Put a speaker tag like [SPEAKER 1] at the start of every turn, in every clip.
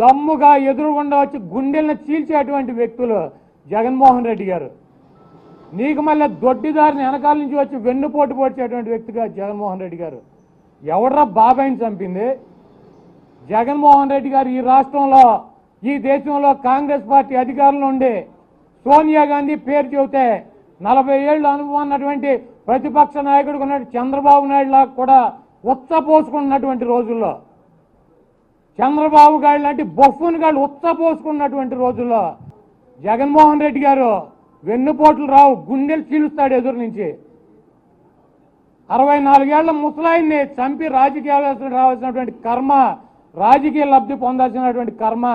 [SPEAKER 1] దమ్ముగా ఎదురుగుండా వచ్చి గుండెలను చీల్చేటువంటి వ్యక్తులు జగన్మోహన్ రెడ్డి గారు. నీకు మళ్ళీ దొడ్డిదారిని వెనకాల నుంచి వచ్చి వెన్నుపోటు పొడిచేటువంటి వ్యక్తిగా జగన్మోహన్ రెడ్డి గారు. ఎవడరా బాబాయిని చంపింది? జగన్మోహన్ రెడ్డి గారు ఈ రాష్ట్రంలో ఈ దేశంలో కాంగ్రెస్ పార్టీ అధికారంలో ఉండి సోనియా గాంధీ పేరు చెబితే నలభై ఏళ్ళు అనుభవం ఉన్నటువంటి ప్రతిపక్ష నాయకుడు ఉన్నట్టు చంద్రబాబు నాయుడు లాగా కూడా ఉచ్చపోసుకున్నటువంటి రోజుల్లో చంద్రబాబు గారు లాంటి బొఫ్ఫుని గారు ఉత్తపోసుకున్నటువంటి రోజుల్లో జగన్మోహన్ రెడ్డి గారు వెన్నుపోట్లు రావు గుండెలు చీలుస్తాడు ఎదురు నుంచి. అరవై నాలుగేళ్ళ ముసలాయిని చంపి రాజకీయాలు రావాల్సినటువంటి కర్మ రాజకీయ లబ్ధి పొందాల్సినటువంటి కర్మ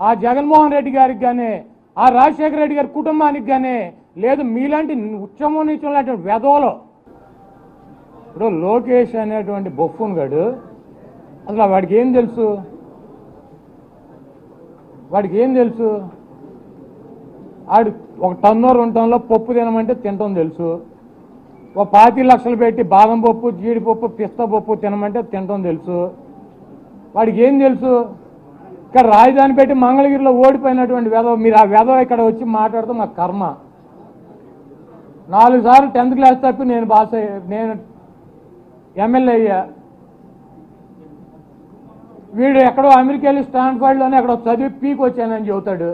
[SPEAKER 1] ఆ జగన్మోహన్ రెడ్డి గారికి కానీ ఆ రాజశేఖర రెడ్డి గారి కుటుంబానికి కానీ లేదు. మీలాంటి ఉచ్చము నుంచి లాంటి వెధవలు ఇప్పుడు లోకేష్ అనేటువంటి బొఫ్ఫున్ గడు అసలు వాడికి ఏం తెలుసు? వాడికి ఏం తెలుసు? ఆడు ఒక టన్నోర్ ఉండటంలో పప్పు తినమంటే తినటం తెలుసు. ఒక పాతి లక్షలు పెట్టి బాదం పప్పు జీడిపప్పు పిస్తా పప్పు తినమంటే తినటం తెలుసు. వాడికి ఏం తెలుసు? ఇక్కడ రాజధాని పెట్టి మంగళగిరిలో ఓడిపోయినటువంటి వేదవ మీరు ఆ వేదవ ఇక్కడ వచ్చి మాట్లాడతాం మా కర్మ. నాలుగు సార్లు టెన్త్ క్లాస్ తప్పి నేను పాస్ అయ్యా నేను ఎమ్మెల్యే అయ్యా. వీడు ఎక్కడో అమెరికా వెళ్ళి స్టాన్ఫర్డ్లోనే ఎక్కడో చదివి పీకి వచ్చానని చెబుతాడు.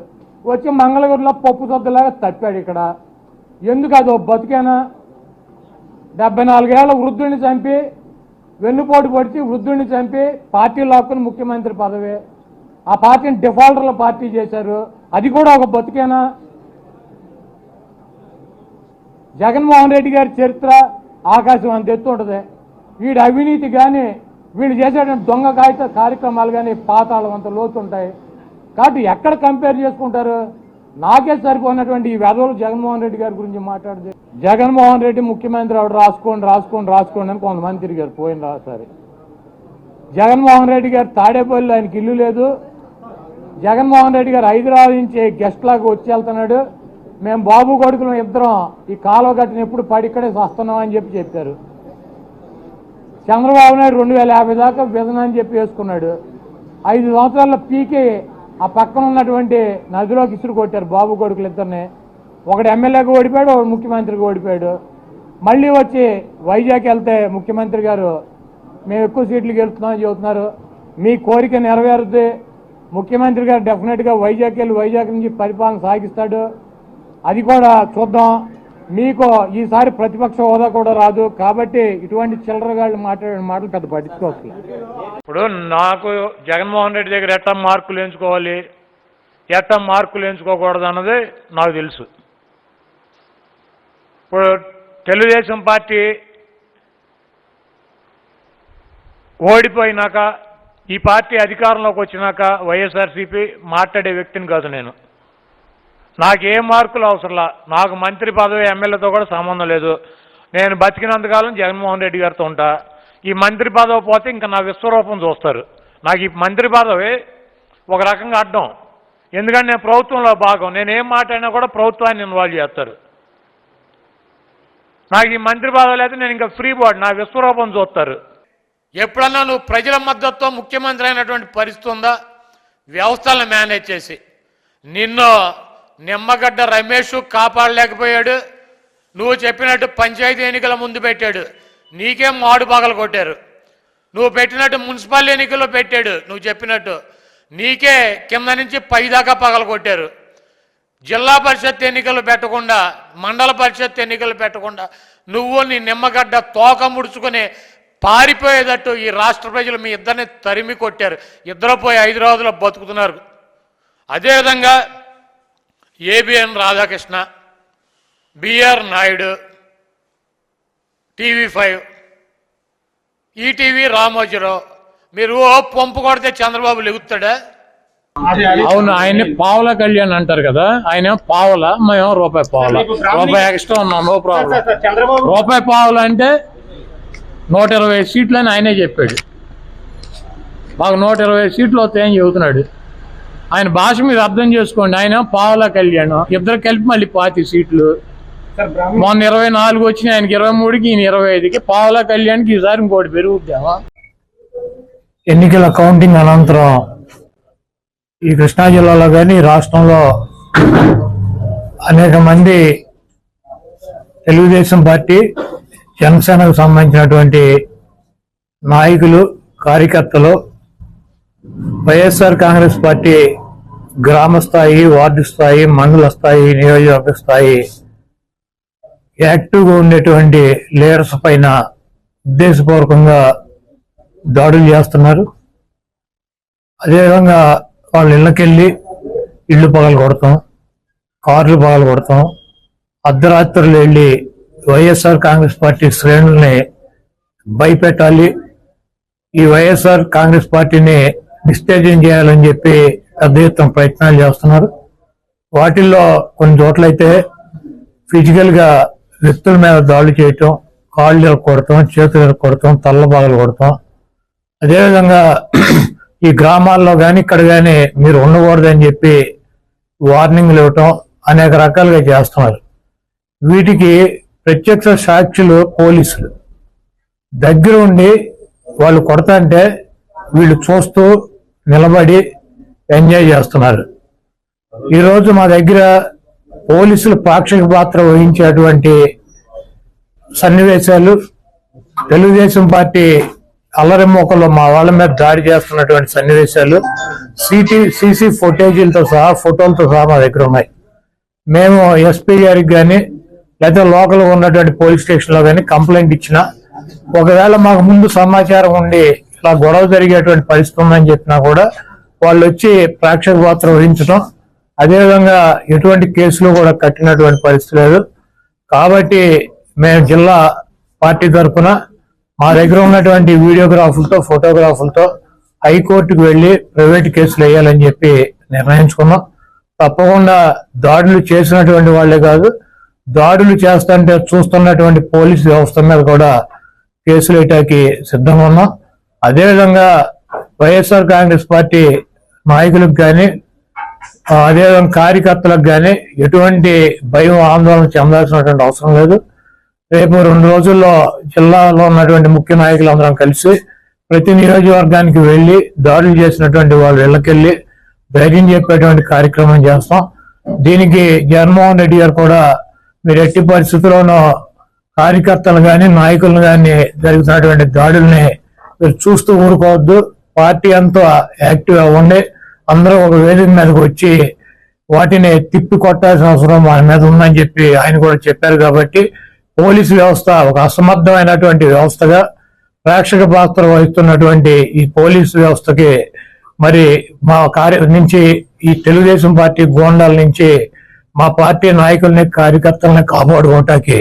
[SPEAKER 1] వచ్చి మంగళగిరిలో పప్పు సొద్దలాగా తప్పాడు ఇక్కడ. ఎందుకు అదో బతికేనా? డెబ్బై నాలుగేళ్ళ వృద్ధుడిని చంపి వెన్నుపోటు పొడిచి వృద్ధుడిని చంపి పార్టీ లాక్కుని ముఖ్యమంత్రి పదవి. ఆ పార్టీని డిఫాల్టర్ల పార్టీ చేశారు. అది కూడా ఒక బతికేనా? జగన్మోహన్ రెడ్డి గారి చరిత్ర ఆకాశం అంత ఎత్తు ఉంటుంది. వీడి అవినీతి కానీ వీడు చేసేటువంటి దొంగ కాగిత కార్యక్రమాలు కానీ పాతాళం అంత లోతుంటాయి కాబట్టి ఎక్కడ కంపేర్ చేసుకుంటారు? నాకే సరిపోయినటువంటి ఈ వెధవలు జగన్మోహన్ రెడ్డి గారి గురించి మాట్లాడితే జగన్మోహన్ రెడ్డి ముఖ్యమంత్రి ఆవిడ రాసుకోండి రాసుకోండి రాసుకోండి అని కొంతమంది తిరిగారు. పోయిన రాసారి జగన్మోహన్ రెడ్డి గారు తాడేపల్లి ఆయనకి ఇల్లు లేదు. జగన్మోహన్ రెడ్డి గారు హైదరాబాద్ నుంచి గెస్ట్ లాగా వచ్చి వెళ్తున్నాడు. మేము బాబు కొడుకులు ఇద్దరం ఈ కాలువ కట్టిన ఎప్పుడు పడి ఇక్కడే వస్తున్నాం అని చెప్పి చెప్పారు. చంద్రబాబు నాయుడు రెండు వేల యాభై దాకా విజన్ అని చెప్పి వేసుకున్నాడు. ఐదు సంవత్సరాల్లో పీకి ఆ పక్కన ఉన్నటువంటి నదిలోకి ఇసురు కొట్టారు బాబు కొడుకులు ఇద్దరిని. ఒకడు ఎమ్మెల్యేకి ఓడిపోయాడు ఒకడు ముఖ్యమంత్రికి ఓడిపోయాడు. మళ్ళీ వచ్చి వైజాగ్ వెళ్తే ముఖ్యమంత్రి గారు మేము ఎక్కువ సీట్లు గెలుస్తున్నామని చెబుతున్నారు. మీ కోరిక నెరవేరుద్ది. ముఖ్యమంత్రి గారు డెఫినెట్గా వైజాగ్ వెళ్ళి వైజాగ్ నుంచి పరిపాలన సాగిస్తాడు. అది కూడా చూద్దాం. మీకు ఈసారి ప్రతిపక్ష హోదా కూడా రాదు. కాబట్టి ఇటువంటి చిల్లరగాళ్ళు మాట్లాడే మాటలు పెద్ద పట్టించుకోవచ్చు
[SPEAKER 2] ఇప్పుడు నాకు జగన్మోహన్ రెడ్డి దగ్గర ఎట్ట మార్కులు ఎంచుకోవాలి? ఎట్ట మార్కులు ఎంచుకోకూడదు అన్నది నాకు తెలుసు. ఇప్పుడు తెలుగుదేశం పార్టీ ఓడిపోయినాక ఈ పార్టీ అధికారంలోకి వచ్చినాక వైఎస్ఆర్సీపీ మాట్లాడే వ్యక్తిని కాదు నేను. నాకు ఏ మార్కులు అవసరంలా? నాకు మంత్రి పదవి ఎమ్మెల్యేతో కూడా సంబంధం లేదు. నేను బతికినంతకాలం జగన్మోహన్ రెడ్డి గారితో ఉంటా. ఈ మంత్రి పదవి పోతే ఇంకా నా విశ్వరూపం చూస్తారు. నాకు ఈ మంత్రి పదవి ఒక రకంగా అడ్డం. ఎందుకంటే నేను ప్రభుత్వంలో భాగం. నేను ఏం మాట్లాడినా కూడా ప్రభుత్వాన్ని ఇన్వాల్వ్ చేస్తారు. నాకు ఈ మంత్రి పదవి అయితే నేను ఇంకా ఫ్రీ బోర్డ్ నా విశ్వరూపం చూస్తారు. ఎప్పుడన్నా నువ్వు ప్రజల మద్దతుతో ముఖ్యమంత్రి అయినటువంటి పరిస్థితి ఉందా? వ్యవస్థలను మేనేజ్ చేసి. నిన్ను నిమ్మగడ్డ రమేష్ కాపాడలేకపోయాడు. నువ్వు చెప్పినట్టు పంచాయతీ ఎన్నికల ముందు పెట్టాడు. నీకేం మాడు పగలు కొట్టారు. నువ్వు పెట్టినట్టు మున్సిపల్ ఎన్నికల్లో పెట్టాడు నువ్వు చెప్పినట్టు. నీకే కింద నుంచి పై దాకా పగలు కొట్టారు. జిల్లా పరిషత్ ఎన్నికలు పెట్టకుండా మండల పరిషత్ ఎన్నికలు పెట్టకుండా నువ్వు నీ నిమ్మగడ్డ తోక ముడుచుకొని పారిపోయేటట్టు ఈ రాష్ట్ర ప్రజలు మీ ఇద్దరిని తరిమి కొట్టారు. ఇద్దరు పోయి ఐదు రోజులు బతుకుతున్నారు. అదేవిధంగా ABN Radhakrishna BR Naidu TV five. ETV Ramoji Rao. మీరు ఓ పంపు కొడితే చంద్రబాబు లెగుతాడా?
[SPEAKER 1] అవును ఆయన్ని పావుల కళ్యాణ్ అంటారు కదా ఆయన పావుల మేము రూపాయి పావుల. రూపాయి ఎక్స్ట్రా ఉన్నాం నో ప్రాబ్లం.
[SPEAKER 3] చంద్రబాబు
[SPEAKER 1] రూపాయి పావులు అంటే నూట ఇరవై సీట్లు అని ఆయనే చెప్పాడు. మాకు నూట ఇరవై సీట్లు వస్తాయని చెబుతున్నాడు. ఆయన భాష మీరు అర్థం చేసుకోండి. ఆయన పావుల కళ్యాణ్. ఇద్దరు కలిపి మళ్ళీ పాతి సీట్లు.
[SPEAKER 3] సార్ బ్రాహ్మణ
[SPEAKER 1] మొన్న ఇరవై నాలుగు వచ్చినాయి ఆయనకి ఇరవై మూడుకి ఈయన ఇరవై ఐదుకి. పావుల కళ్యాణ్కి ఈసారి ఇంకోటి పెరుగుద్దామా? ఎన్నికల కౌంటింగ్ అనంతరం
[SPEAKER 4] ఈ కృష్ణా జిల్లాలో కానీ రాష్ట్రంలో అనేక మంది తెలుగుదేశం పార్టీ జనసేనకు సంబంధించినటువంటి నాయకులు కార్యకర్తలు వైఎస్ఆర్ కాంగ్రెస్ పార్టీ గ్రామ స్థాయి వార్డు స్థాయి మండల స్థాయి నియోజకవర్గ స్థాయి యాక్టివ్గా ఉండేటువంటి లీడర్స్ పైన ఉద్దేశపూర్వకంగా దాడులు చేస్తున్నారు. అదేవిధంగా వాళ్ళ ఇళ్ళకెళ్ళి ఇళ్ళు పగలు కొడతాం కార్లు పగలు కొడతాం అర్ధరాత్రులు వెళ్ళి వైఎస్ఆర్ కాంగ్రెస్ పార్టీ శ్రేణుల్ని భయపెట్టాలి. ఈ వైఎస్ఆర్ కాంగ్రెస్ పార్టీని డిస్టేజం చేయాలని చెప్పి పెద్ద ఎత్తున ప్రయత్నాలు చేస్తున్నారు. వాటిల్లో కొన్ని చోట్లయితే ఫిజికల్గా వ్యక్తుల మీద దాడులు చేయటం కాళ్ళు కొడతాం చేతులు కొడతాం తల్ల బాగలు కొడతాం అదేవిధంగా ఈ గ్రామాల్లో కానీ ఇక్కడ కానీ మీరు ఉండకూడదని చెప్పి వార్నింగ్లు ఇవ్వటం అనేక రకాలుగా చేస్తున్నారు. వీటికి ప్రత్యక్ష సాక్షులు పోలీసులు. దగ్గర ఉండి వాళ్ళు కొడతాంటే వీళ్ళు చూస్తూ నిలబడి ఎంజాయ్ చేస్తున్నారు. ఈరోజు మా దగ్గర పోలీసులు పాక్షిక పాత్ర వహించేటువంటి సన్నివేశాలు తెలుగుదేశం పార్టీ అల్లరిమోకలో మా వాళ్ళ మీద దాడి చేస్తున్నటువంటి సన్నివేశాలు సిటీ సీసీ ఫుటేజీలతో సహా ఫోటోలతో సహా మా దగ్గర ఉన్నాయి. మేము ఎస్పీ గారికి కానీ లేదా లోకల్ ఉన్నటువంటి పోలీస్ స్టేషన్లో కానీ కంప్లైంట్ ఇచ్చిన ఒకవేళ మాకు ముందు సమాచారం ఉండి ఇలా గొడవ జరిగేటువంటి పరిస్థితి ఉందని చెప్పినా కూడా వాళ్ళు వచ్చి ప్రేక్షక పాత్ర వహించడం అదేవిధంగా ఎటువంటి కేసులు కూడా కట్టినటువంటి పరిస్థితి లేదు. కాబట్టి మేము జిల్లా పార్టీ తరఫున మా దగ్గర ఉన్నటువంటి వీడియోగ్రాఫులతో ఫోటోగ్రాఫులతో హైకోర్టుకు వెళ్ళి ప్రైవేట్ కేసులు వేయాలని చెప్పి నిర్ణయించుకున్నాం. తప్పకుండా దాడులు చేసినటువంటి వాళ్ళే కాదు దాడులు చేస్తుంటే చూస్తున్నటువంటి పోలీస్ వ్యవస్థ మీద కూడా కేసులు వేయటానికి సిద్ధంగా ఉన్నాం. అదేవిధంగా వైఎస్ఆర్ కాంగ్రెస్ పార్టీ నాయకులకు కానీ అదేవిధంగా కార్యకర్తలకు కానీ ఎటువంటి భయం ఆందోళన చెందాల్సినటువంటి అవసరం లేదు. రేపు రెండు రోజుల్లో జిల్లాలో ఉన్నటువంటి ముఖ్య నాయకులందరం కలిసి ప్రతి నియోజకవర్గానికి వెళ్ళి దాడులు చేసినటువంటి వాళ్ళు ఇళ్ళకెళ్ళి ధైర్యం చెప్పేటువంటి కార్యక్రమం చేస్తాం. దీనికి జగన్మోహన్ రెడ్డి గారు కూడా మీరు ఎట్టి పరిస్థితుల్లోనూ కార్యకర్తలు కానీ నాయకులను కానీ జరుగుతున్నటువంటి దాడుల్ని మీరు చూస్తూ ఊరుకోవద్దు. పార్టీ అంతా యాక్టివ్గా ఉండి అందరూ ఒక వేదిక మీదకి వచ్చి వాటిని తిప్పి కొట్టాల్సిన అవసరం మన మీద ఉందని చెప్పి ఆయన కూడా చెప్పారు కాబట్టి పోలీసు వ్యవస్థ ఒక అసమర్థమైనటువంటి వ్యవస్థగా ప్రేక్షక పాత్ర వహిస్తున్నటువంటి ఈ పోలీసు వ్యవస్థకి మరి మా కార్య నుంచి ఈ తెలుగుదేశం పార్టీ గోండాల నుంచి మా పార్టీ నాయకుల్ని కార్యకర్తలని కాపాడుకోవటానికి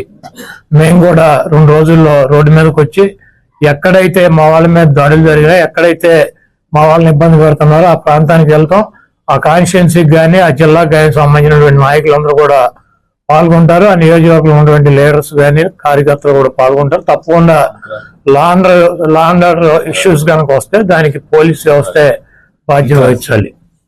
[SPEAKER 4] మేము కూడా రెండు రోజుల్లో రోడ్డు మీదకి వచ్చి ఎక్కడైతే మా వాళ్ళ మీద దాడులు జరిగినాయి ఎక్కడైతే మా వాళ్ళని ఇబ్బంది పెడుతున్నారో ఆ ప్రాంతానికి వెళ్తాం. ఆ కాన్స్టిట్యున్సీకి కానీ ఆ జిల్లాకు కానీ సంబంధించినటువంటి నాయకులందరూ కూడా పాల్గొంటారు. ఆ నియోజకవర్గంలో ఉన్నటువంటి లీడర్స్ కానీ కార్యకర్తలు కూడా పాల్గొంటారు. తప్పకుండా లాండర్ లాండర్ ఇష్యూస్ కనుక వస్తే దానికి పోలీస్ వ్యవస్థ బాధ్యత వహించాలి.